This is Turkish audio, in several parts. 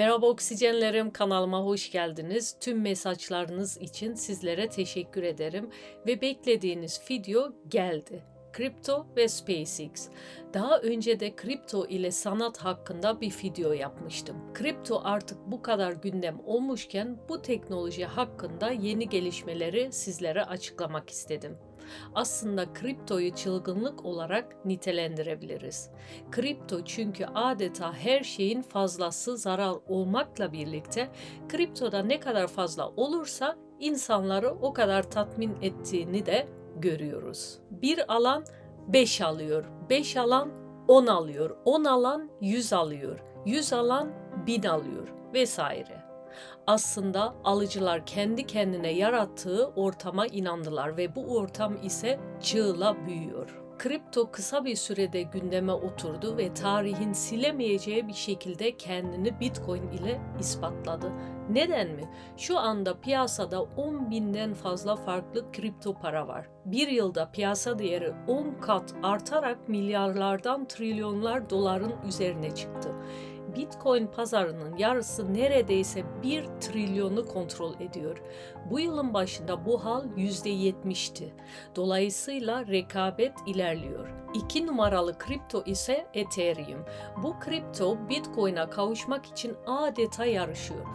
Merhaba oksijenlerim kanalıma hoş geldiniz. Tüm mesajlarınız için sizlere teşekkür ederim ve beklediğiniz video geldi. Kripto ve SpaceX. Daha önce de kripto ile sanat hakkında bir video yapmıştım. Kripto artık bu kadar gündem olmuşken bu teknoloji hakkında yeni gelişmeleri sizlere açıklamak istedim aslında kriptoyu çılgınlık olarak nitelendirebiliriz. Kripto çünkü adeta her şeyin fazlası zarar olmakla birlikte kriptoda ne kadar fazla olursa insanları o kadar tatmin ettiğini de görüyoruz. Bir alan 5 alıyor, 5 alan 10 alıyor, 10 alan 100 alıyor, 100 alan 1000 alıyor vesaire aslında alıcılar kendi kendine yarattığı ortama inandılar ve bu ortam ise çığla büyüyor. Kripto kısa bir sürede gündeme oturdu ve tarihin silemeyeceği bir şekilde kendini Bitcoin ile ispatladı. Neden mi? Şu anda piyasada 10 binden fazla farklı kripto para var. Bir yılda piyasa değeri 10 kat artarak milyarlardan trilyonlar doların üzerine çıktı. Bitcoin pazarının yarısı neredeyse 1 trilyonu kontrol ediyor. Bu yılın başında bu hal %70'ti. Dolayısıyla rekabet ilerliyor. İki numaralı kripto ise Ethereum. Bu kripto Bitcoin'a kavuşmak için adeta yarışıyor.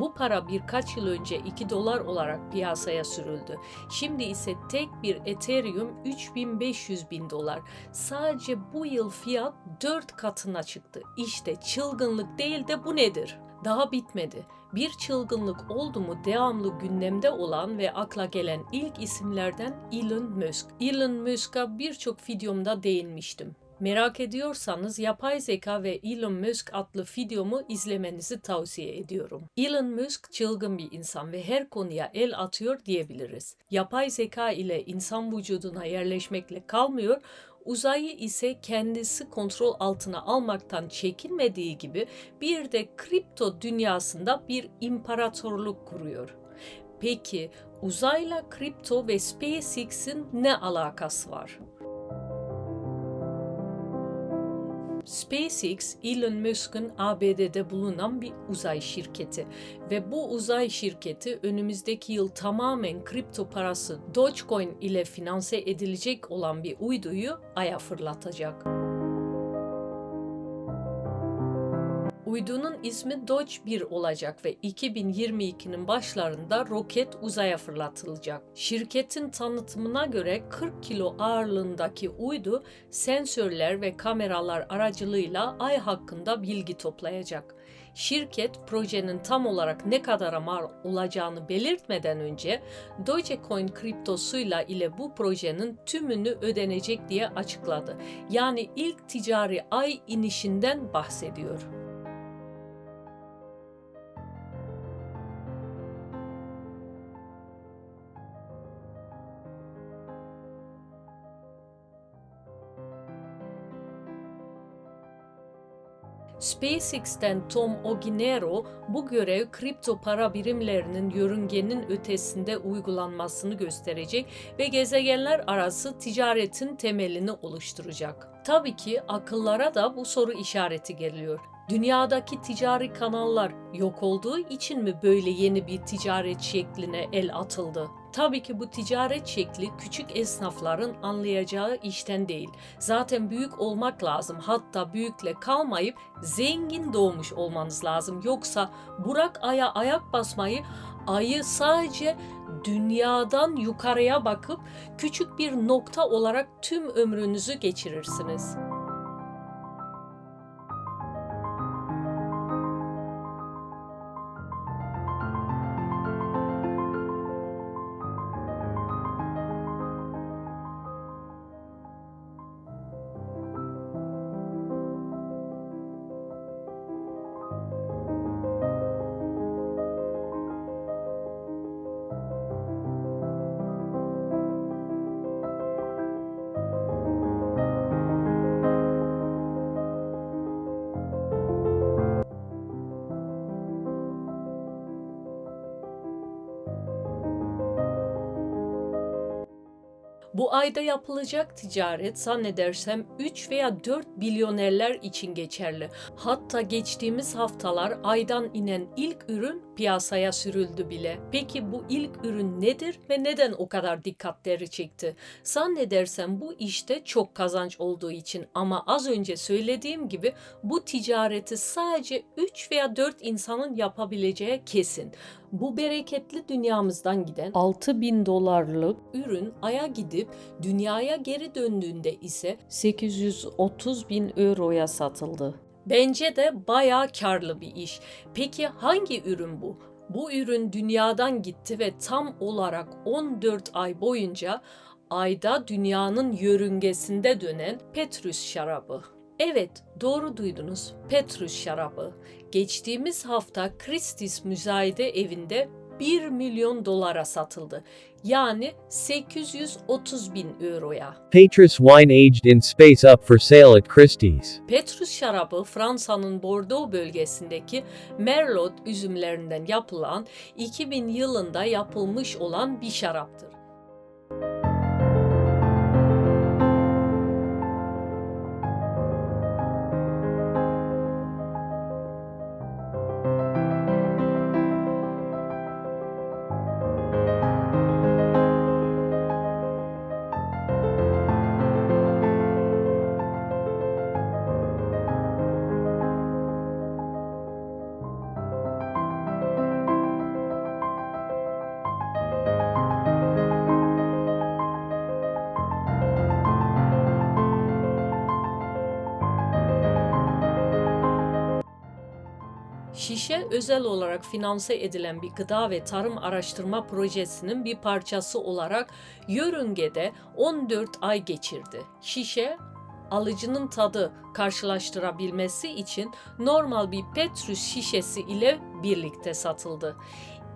Bu para birkaç yıl önce 2 dolar olarak piyasaya sürüldü. Şimdi ise tek bir Ethereum 3500 bin dolar. Sadece bu yıl fiyat 4 katına çıktı. İşte çılgınlık değil de bu nedir? Daha bitmedi. Bir çılgınlık oldu mu devamlı gündemde olan ve akla gelen ilk isimlerden Elon Musk. Elon Musk'a birçok videomda değinmiştim. Merak ediyorsanız yapay zeka ve Elon Musk adlı videomu izlemenizi tavsiye ediyorum. Elon Musk çılgın bir insan ve her konuya el atıyor diyebiliriz. Yapay zeka ile insan vücuduna yerleşmekle kalmıyor, uzayı ise kendisi kontrol altına almaktan çekinmediği gibi bir de kripto dünyasında bir imparatorluk kuruyor. Peki uzayla kripto ve SpaceX'in ne alakası var? SpaceX, Elon Musk'ın ABD'de bulunan bir uzay şirketi ve bu uzay şirketi önümüzdeki yıl tamamen kripto parası Dogecoin ile finanse edilecek olan bir uyduyu aya fırlatacak. Uydunun ismi Doge 1 olacak ve 2022'nin başlarında roket uzaya fırlatılacak. Şirketin tanıtımına göre 40 kilo ağırlığındaki uydu sensörler ve kameralar aracılığıyla ay hakkında bilgi toplayacak. Şirket projenin tam olarak ne kadar mal olacağını belirtmeden önce Dogecoin kriptosuyla ile bu projenin tümünü ödenecek diye açıkladı. Yani ilk ticari ay inişinden bahsediyor. SpaceX'ten Tom Oginero bu görev kripto para birimlerinin yörüngenin ötesinde uygulanmasını gösterecek ve gezegenler arası ticaretin temelini oluşturacak. Tabii ki akıllara da bu soru işareti geliyor. Dünyadaki ticari kanallar yok olduğu için mi böyle yeni bir ticaret şekline el atıldı? Tabii ki bu ticaret şekli küçük esnafların anlayacağı işten değil. Zaten büyük olmak lazım. Hatta büyükle kalmayıp zengin doğmuş olmanız lazım. Yoksa Burak Ay'a ayak basmayı ayı sadece dünyadan yukarıya bakıp küçük bir nokta olarak tüm ömrünüzü geçirirsiniz. Bu ayda yapılacak ticaret zannedersem 3 veya 4 milyonerler için geçerli. Hatta geçtiğimiz haftalar aydan inen ilk ürün piyasaya sürüldü bile. Peki bu ilk ürün nedir ve neden o kadar dikkatleri çekti? Zannedersem bu işte çok kazanç olduğu için ama az önce söylediğim gibi bu ticareti sadece 3 veya 4 insanın yapabileceği kesin. Bu bereketli dünyamızdan giden 6000 dolarlık ürün aya gidip dünyaya geri döndüğünde ise 830 bin euroya satıldı. Bence de bayağı karlı bir iş. Peki hangi ürün bu? Bu ürün dünyadan gitti ve tam olarak 14 ay boyunca ayda dünyanın yörüngesinde dönen Petrus şarabı. Evet, doğru duydunuz. Petrus şarabı. Geçtiğimiz hafta Christie's müzayede evinde 1 milyon dolara satıldı. Yani 830 bin euroya. Petrus wine aged in space up for sale at Christie's. Petrus şarabı Fransa'nın Bordeaux bölgesindeki Merlot üzümlerinden yapılan 2000 yılında yapılmış olan bir şaraptır. Şişe özel olarak finanse edilen bir gıda ve tarım araştırma projesinin bir parçası olarak yörüngede 14 ay geçirdi. Şişe alıcının tadı karşılaştırabilmesi için normal bir Petrus şişesi ile birlikte satıldı.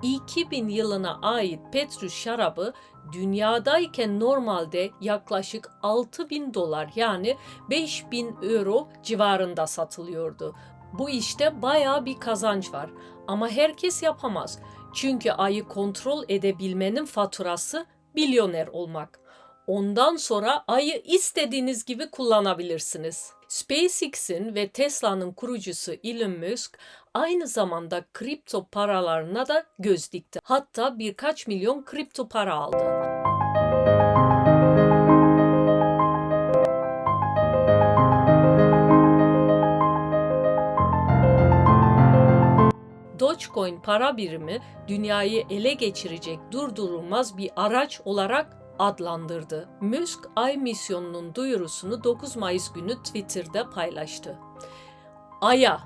2000 yılına ait Petrus şarabı dünyadayken normalde yaklaşık 6000 dolar yani 5000 euro civarında satılıyordu. Bu işte bayağı bir kazanç var. Ama herkes yapamaz. Çünkü ayı kontrol edebilmenin faturası milyoner olmak. Ondan sonra ayı istediğiniz gibi kullanabilirsiniz. SpaceX'in ve Tesla'nın kurucusu Elon Musk aynı zamanda kripto paralarına da göz dikti. Hatta birkaç milyon kripto para aldı. Dogecoin para birimi dünyayı ele geçirecek durdurulmaz bir araç olarak adlandırdı. Musk Ay misyonunun duyurusunu 9 Mayıs günü Twitter'da paylaştı. Ay'a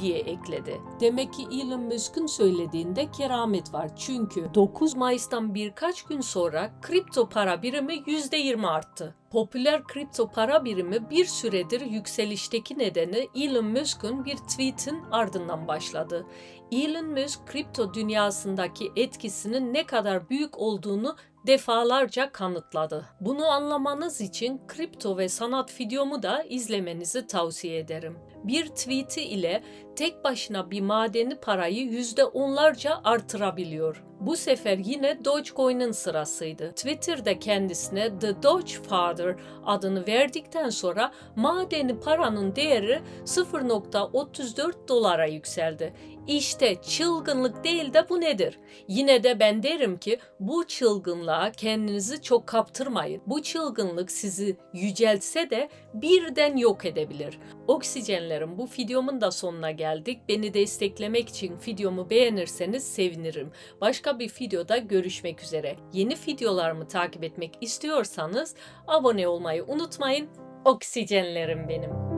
diye ekledi. Demek ki Elon Musk'un söylediğinde keramet var. Çünkü 9 Mayıs'tan birkaç gün sonra kripto para birimi %20 arttı. Popüler kripto para birimi bir süredir yükselişteki nedeni Elon Musk'un bir tweet'in ardından başladı. Elon Musk kripto dünyasındaki etkisinin ne kadar büyük olduğunu defalarca kanıtladı. Bunu anlamanız için kripto ve sanat videomu da izlemenizi tavsiye ederim. Bir tweet'i ile tek başına bir madeni parayı yüzde onlarca artırabiliyor. Bu sefer yine Dogecoin'in sırasıydı. Twitter'da kendisine The Doge Father adını verdikten sonra madeni paranın değeri 0.34 dolara yükseldi. İşte çılgınlık değil de bu nedir? Yine de ben derim ki bu çılgınlığa kendinizi çok kaptırmayın. Bu çılgınlık sizi yüceltse de birden yok edebilir. Oksijenlerim bu videomun da sonuna geldik. Beni desteklemek için videomu beğenirseniz sevinirim. Başka bir videoda görüşmek üzere. Yeni videolarımı takip etmek istiyorsanız abone olmayı unutmayın. Oksijenlerim benim.